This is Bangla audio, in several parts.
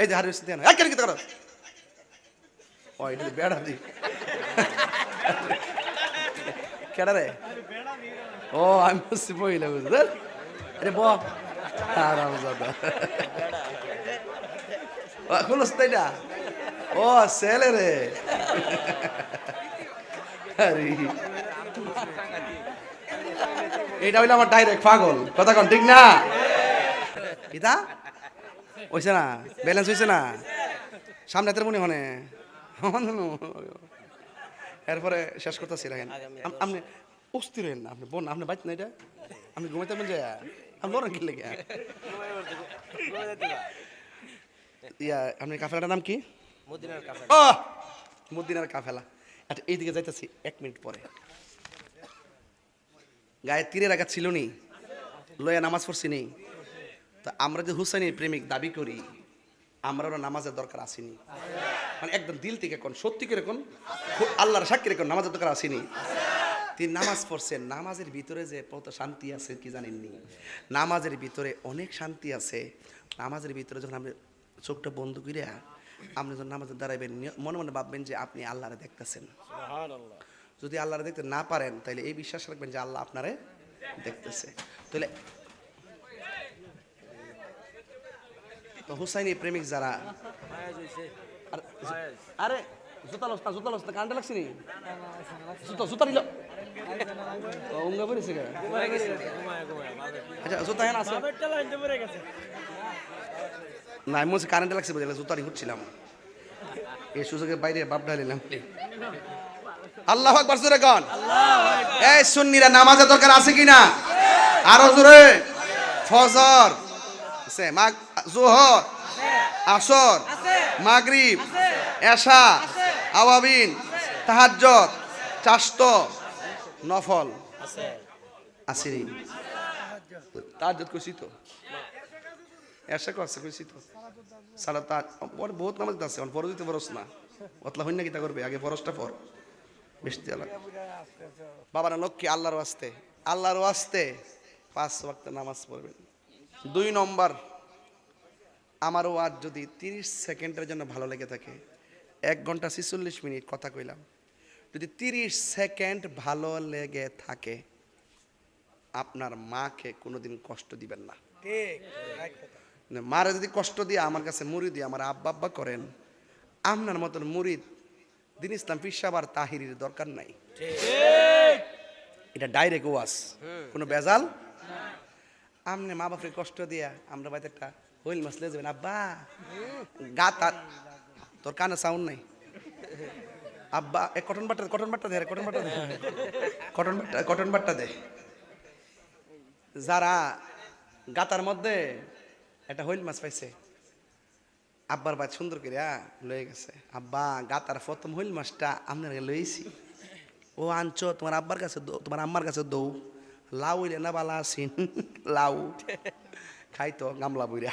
এই যে হারি দেন এক কেন করো ও, এটা আমি বুঝছি বইলে বুঝলি আরে, ব। আরাম জাদা। খুলস তাই না হইল আমার ডাইরেক্ট পাগল। কথা কন, ঠিক না? ইতা হইছে না? ব্যালেন্স হইছে না? সামনে তোর মনে হনে। এরপরে শেষ করতেছি রাখেন। আপনি অস্থির হইন না আপনি বোন আপনি বাইত না এটা? আপনি ঘুমাইতে যায় আমি লড়েন কি লেগে? ইয়া আপনি কাফেলাটার নাম কি? মদিনার কাফে মদিনার কাফেলা। আচ্ছা এইদিকে যাইতেছি এক মিনিট পরে। গায়ে তীরের আঘাত ছিল নি? লয়া নামাজ পড়ছি নি? তো আমরা যে হুসাইনের প্রেমিক দাবি করি আমরাও নামাজের দরকার আসেনি। মানে একদম দিল থেকে কোন সত্যি করে কোন আল্লাহর সাক্ষী রেখুন নামাজের দরকার আসেনি। তিনি নামাজ পড়ছেন নামাজের ভিতরে যে কত শান্তি আছে কি জানেননি? নামাজের ভিতরে অনেক শান্তি আছে। নামাজের ভিতরে যখন আপনি চোখটা বন্ধ করে আপনি যখন নামাজের দাঁড়াবেন মনে মনে ভাববেন যে আপনি আল্লাহরে দেখতেছেন। যদি আল্লাহরে দেখতে না পারেন তাহলে এই বিশ্বাস রাখবেন যে আল্লাহ আপনারে দেখতেছে। তাহলে তো হুসাইনি প্রেমিক যারা। আর- জুতা লস জুতা লাগছে নি? জুতা জুতা নিল। পড়েছে আচ্ছা জুতা হেন আছে। না আমি কারেন্টে লাগছে বুঝলে জুতা নিয়ে এই সুযোগের বাইরে বাপ ঢালিলাম আল্লাহ আকবার, জোরে গান এই সুন্নিরা, নামাজের দরকার আছে কিনা? আরও জোরে। ফজর। আছে মাগ জোহর আসর মাগরিব এশা আওয়াবিন তাহাজ্জত চাষ্ট নফল। আছে। আসেনি। তাহাজ্জত কইছি তো। এশা করছে কইছি তো। সারা তা পরে বহুত নামাজ আছে অন ফরজ দিতে ফরজ না। অতলা হইনা কিতা করবে? আগে ফরজটা পর বেশি লাগে বাবার লক্ষ্মী আল্লাহর ওয়াস্তে। আল্লাহর ওয়াস্তে পাঁচ ওয়াক্ত নামাজ পড়বেন। দুই নম্বর আমার ওয়াজ যদি তিরিশ সেকেন্ডের জন্য ভালো লেগে থাকে এক ঘণ্টা ছিচল্লিশ মিনিট কথা কইলাম। যদি তিরিশ সেকেন্ড ভালো লেগে থাকে আপনার মাকে কোনোদিন কষ্ট দিবেন না। মারে যদি কষ্ট দিয়ে আমার কাছে মুড়ি দিয়ে আমার আব্বা আব্বা করেন আপনার মতন মুরিদ দিন ইসলাম পিসাব আর তাহিরির দরকার নাই। এটা ডাইরেক্ট ওয়াস কোনো বেজাল? আমনে মা বাপরে কষ্ট দিয়া আমরা বাড়িতে একটা হইল মাছ যাবেন আব্বা গা তার তোর কানে সাউন্ড নাই আব্বা এ কটন বাট্টা কটন বাট্টা দে কটন বাট্টা দে কটন বাট্টা কটন বাট্টা দে যারা গাতার মধ্যে একটা হইল মাছ পাইছে, আব্বার বাদ সুন্দর করে লয়ে গেছে। আব্বা, গাতার প্রথম হইল মাছটা আপনার লইছি। ও আনছো, তোমার আব্বার কাছে তোমার আম্মার কাছে দৌ। লাউ হইলে না বালা আসিন লাউ। খাইতো গামলা বইরা।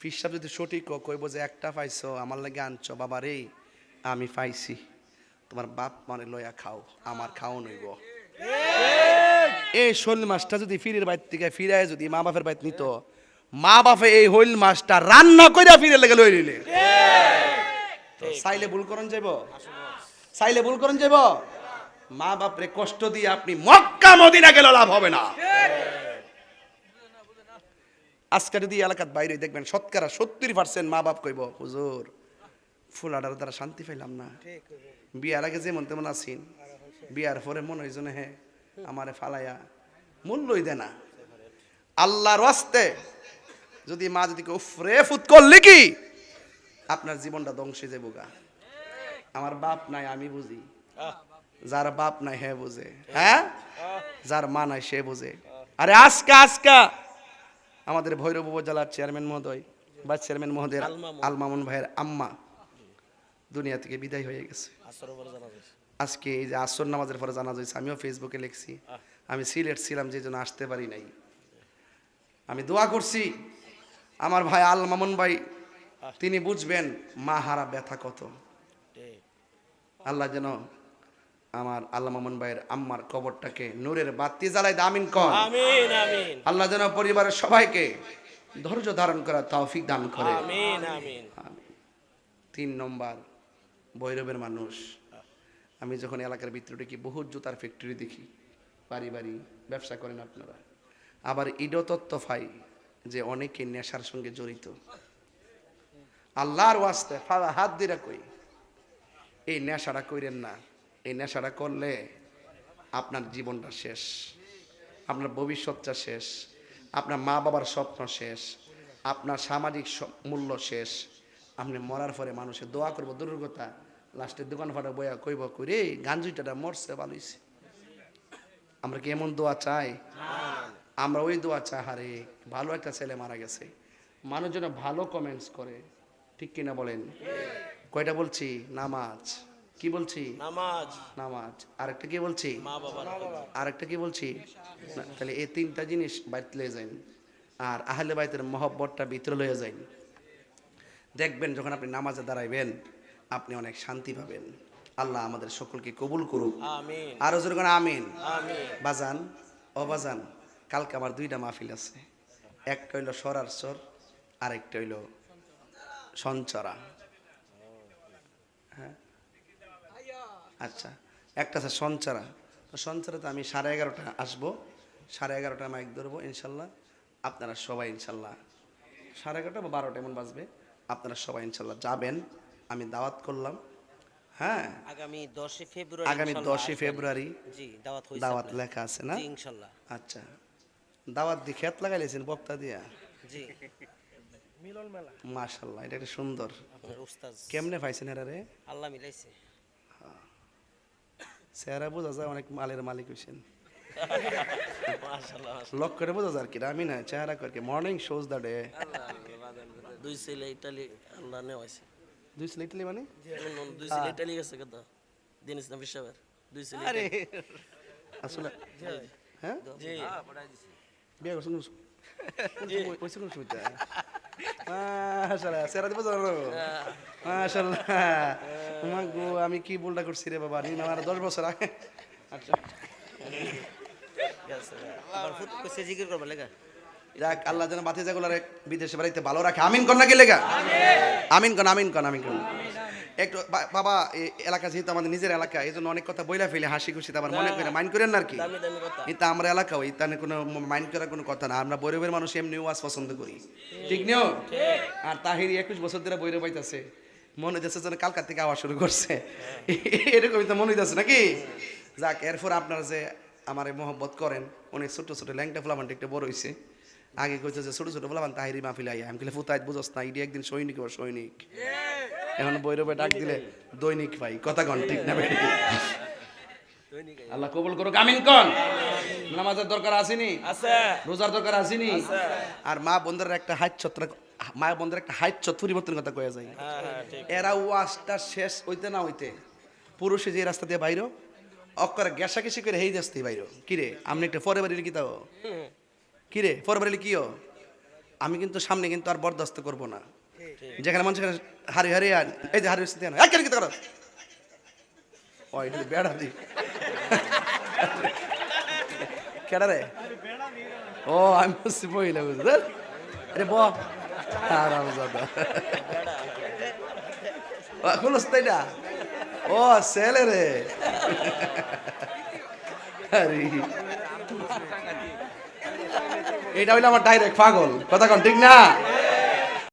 পিসাব যদি সঠিক কইব যে একটা পাইছো আমার লাগে আনছো বাবা রে আমি পাইছি। তোমার বাপ মানে লয়া খাও আমার খাও নইব এই শোল মাছটা যদি ফিরের বাইর থেকে ফিরায় যদি মা বাপের বাইর নিত মা বাপে এই হইল মাছটা রান্না কইরা ফিরে লেগে লই নিলে। তো চাইলে ভুল করন যাইব? চাইলে ভুল করন যাইব? মা বাপরে কষ্ট দিয়ে আপনি মক্কা মদিনা গেলে লাভ হবে না। আজকে যদি এলাকার বাইরে দেখবেন শতকরা সত্তর পার্সেন্ট মা বাপ কইব, হুজুর, ফুল আডার দ্বারা শান্তি পাইলাম না। বিয়ার আগে যেমন তেমন আসিন বিয়ার পরে মনে হয়েছে হ্যাঁ আমারে ফালাইয়া মূল্যই দে না। আল্লাহর ওয়াস্তে যদি মা যদি উফরে ফুত করলি কি? আপনার জীবনটা ধ্বংসে যাব গা। আমার বাপ নাই, আমি বুঝি। যার বাপ নাই হ্যাঁ বুঝে। হ্যাঁ? যার মা নাই, সে বুঝে। আরে আজকা আজকা আমাদের ভৈরব উপজেলার চেয়ারম্যান মহোদয় বা চেয়ারম্যান মহোদয়। আল মামুন। ভাইয়ের আম্মা দুনিয়া থেকে বিদায় হয়ে গেছে। আজকে এই যে আসর নামাজের পরে জানা যাচ্ছে আমিও ফেসবুকে লিখছি আমি সিলেট ছিলাম যে জন্য আসতে পারি নাই। আমি দোয়া করছি আমার ভাই আল মামুন ভাই তিনি বুঝবেন মা হারা ব্যথা কত। আল্লাহ যেন আমার আল্লাহ মামুন ভাইয়ের আম্মার কবরটাকে নূরের বাতি জ্বালায় দামিন কর। আমিন আমিন। আল্লাহ যেন পরিবারের সবাইকে ধৈর্য ধারণ করা তৌফিক দান করে। আমিন আমিন। আমিন। তিন নম্বর ভৈরবের মানুষ। আমি যখন এলাকার ভিতরে দেখি বহু জুতার ফ্যাক্টরি দেখি। বাড়ি বাড়ি ব্যবসা করেন আপনারা। আবার ইডো তত্ত্ব পাই যে অনেকে নেশার সঙ্গে জড়িত। আল্লাহর ওয়াস্তে হাত দিরা কই? এই নেশাটা কইরেন না। এই নেশাটা করলে আপনার জীবনটা শেষ, আপনার ভবিষ্যৎটা শেষ, আপনার মা বাবার স্বপ্ন শেষ, আপনার সামাজিক মূল্য শেষ। আপনি মরার পরে মানুষের দোয়া করব দুর্গতা লাস্টের দোকান ফাটা বয়া কইব, কইরে, গাঞ্জুইটাটা মরছে ভালোইছে আমরা কি এমন দোয়া চাই? আমরা ওই দোয়া চাই, হারে, ভালো একটা ছেলে মারা গেছে। মানুষ যেন ভালো কমেন্টস করে, ঠিক কিনা বলেন? কয়টা বলছি? নামাজ। কি বলছি? নামাজ। নামাজ। আরেকটা কি বলছি? মা আরেকটা কি বলছি? তাহলে এই তিনটা জিনিস বাইতে লয়ে যাইন। আর আহলে বাইতের মহব্বতটা ভিতরে লয়ে যাইন। দেখবেন যখন আপনি নামাজে দাঁড়াইবেন আপনি অনেক শান্তি পাবেন। আল্লাহ আমাদের সকলকে কবুল করুক। আমিন। আরও জোর করে আমিন? আমিন। বাজান ও বাজান কালকে আমার দুইটা মাহফিল আছে। একটা হইল সরার সর আরেকটা হইল সঞ্চরা। হ্যাঁ? আচ্ছা একটা আছে সঞ্চরা। তো সঞ্চরাতে আমি সাড়ে এগারোটা আসব। সাড়ে এগারোটা মাইক ধরবো ইনশাল্লাহ। আপনারা সবাই ইনশাল্লাহ সাড়ে এগারোটা বা বারোটা এমন বাজবে। আপনারা সবাই ইনশাল্লাহ যাবেন। আমি দাওয়াত করলাম। হ্যাঁ? আগামী দশই ফেব্রুয়ারি আগামী দশই ফেব্রুয়ারি জি দাওয়াত দাওয়াত লেখা আছে না? ইনশাল্লাহ। আচ্ছা। দাওয়াত দিয়ে খেত লাগাইলেছেন বক্তা দিয়া? জি। মিলন মেলা। মাশাল্লাহ এটা একটা সুন্দর। আপনার উস্তাদ। কেমনে পাইছেন এরা রে? আল্লাহ মিলাইছে। চেহারা বোঝা যায় অনেক মালের মালিক হয়েছেন মাশাআল্লাহ লক করে বোঝা যায় আর কি আমি না চেহারা করকে মর্নিং শোজ দ্য ডে দুই ছেলে ইটালি আল্লাহ নেওয়াইছে দুই স্লিটলি মানে? দুই ছেলে ইটালি গেছে কথা দিন ইসলাম বিশ্ববার দুই ছেলে আরে! আসলে হ্যাঁ? জি। বিয়ে করছেন কোন কইছে কোন সুবিধা মাশাআল্লাহ চেহারা দিব জানো মাশাআল্লাহ। মা গো আমি কি ভুলটা করছি রে বাবা? নিন আমার 10 বছর আগে। আচ্ছা। গেছে ফুট কইছে জিকির করবে লেগা। যাক আল্লাহ যেন বাতি জাগুলারে বিদেশে বাড়িতে ভালো রাখে। আমিন কন নাকি লেগা? আমিন। কন আমিন কন আমিন কন একটু বাবা এলাকা যেহেতু আমাদের নিজের এলাকা এই জন্য অনেক কথা বইলা ফেলে হাসি খুশি আবার মনে করে মাইন্ড করেন না আর কি। এটা আমরা এলাকা ওই তাহলে কোনো মাইন্ড করার কোনো কথা না। আমরা বৈরবের মানুষ এমনি ওয়াজ পছন্দ করি। ঠিক নিও? আর তাহিরি একুশ বছর ধরে বৈরব পাইতেছে মনে হইতেছে যেন কালকার থেকে আওয়াজ শুরু করছে। এরকমই তো মনে হইতেছে নাকি? যাক এরপর আপনারা যে আমার মহব্বত করেন অনেক ছোট ছোট ল্যাংটা ফ্লাবানটা একটু বড় হয়েছে আগে কইছে যে ছোট ছোট ফ্লাবান তাহিরি মাহফিল আইয়া। আমি কইলে ফুতাইত বুঝস না ইডি একদিন সৈনিক ও সৈনিক। এখন বৈরবে ডাক দিলে দৈনিক ভাই কথা কন ঠিক না আল্লাহ কবুল করুক আমিন কন। নামাজের দরকার আসেনি? আছে। রোজার দরকার আসেনি? আর মা বন্ধুর একটা হাইট ছত্র মা বন্ধুর একটা হাইট ছত্র পরিবর্তন কথা কয়া যায়। হ্যাঁ হ্যাঁ এরা ওয়াজটা শেষ হইতে না হইতে পুরুষে যে রাস্তা দিয়ে বাইর অক্কর গ্যাসা গেসি করে হেই দেস্তি বাইর। কিরে আমি একটা পরে বাড়ি কি তাও কিরে পরে বাড়ি কিও আমি কিন্তু সামনে কিন্তু আর বরদাস্ত করব না। যেখানে মানুষ হারি হারি আর এই যে হারি কি করো? ও, এটা বেড়া দি কেডা রে? ও, আমি বুঝছি বইলে বুঝলি আরে ব। আরাম জাদা। খুলস ও রে। আরে। এটা হইল আমার ডাইরেক্ট পাগল। কথা কন, ঠিক না?